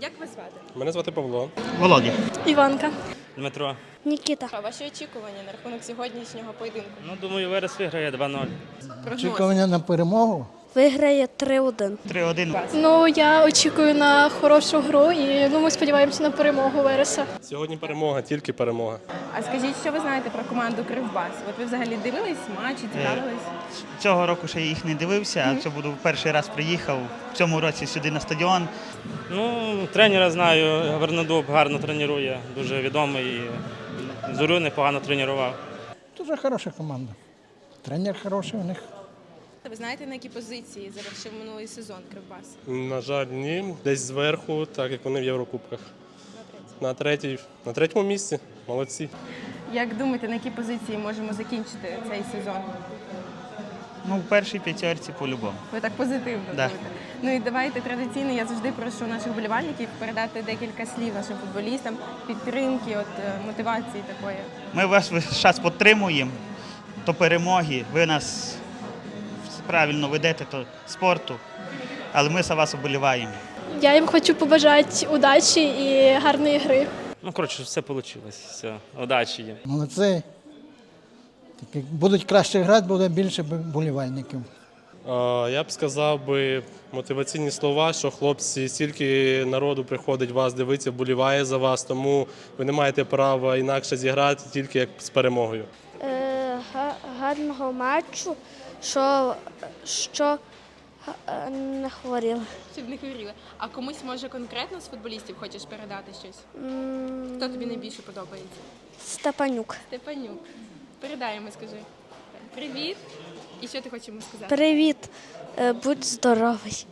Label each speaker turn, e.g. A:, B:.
A: Як вас звати?
B: Мене звати Павло.
C: Володя.
D: Іванка.
E: Дмитро.
D: Нікіта.
A: А ваші очікування на рахунок сьогоднішнього поєдинку?
E: Ну, думаю, Верес виграє 2-0.
F: Очікування на перемогу.
D: Виграє 3-1.
C: 3-1.
D: Ну я очікую на хорошу гру і ну ми сподіваємося на перемогу Вереса.
B: Сьогодні перемога, тільки перемога.
A: А скажіть, що ви знаєте про команду Кривбас? От ви взагалі дивились матчі, цікавились?
C: Цього року ще їх не дивився, а це буду перший раз приїхав в цьому році сюди на стадіон.
E: Ну, тренера знаю, Вернадуб гарно тренує, дуже відомий. Зорю непогано тренував.
F: Дуже хороша команда. Тренер хороший у них.
A: Ви знаєте, на які позиції завершив минулий сезон Кривбас?
B: На жаль, ні. Десь зверху, так як вони в Єврокубках. На третій, на третьому місці. Молодці.
A: Як думаєте, на які позиції можемо закінчити цей сезон?
C: Ну, в першій п'ятерці по-любому.
A: Ви так позитивно
C: Да.
A: думаєте. Ну і давайте традиційно я завжди прошу наших болівальників передати декілька слів нашим футболістам, підтримки, от е, мотивації такої.
C: Ми вас весь час підтримуємо до перемоги. Ви нас правильно ведете до спорту, але ми за вас оболіваємо.
D: Я їм хочу побажати удачі і гарної гри.
E: Ну, коротше, все вийшло. Все, удачі їм.
F: Молодці. Так як будуть краще грати, буде більше болівальників.
B: Я б сказав би мотиваційні слова, що хлопці, стільки народу приходить вас дивитися, боліває за вас, тому ви не маєте права інакше зіграти тільки як з перемогою.
D: Е, гарного матчу, що, що не хворіла.
A: Щоб не хворіла. А комусь може конкретно з футболістів хочеш передати щось? Хто тобі найбільше подобається?
D: Степанюк.
A: Степанюк. Передаємо, скажи. Привіт. І що ти хочеш йому сказати?
D: Привіт, Е, будь здоровий.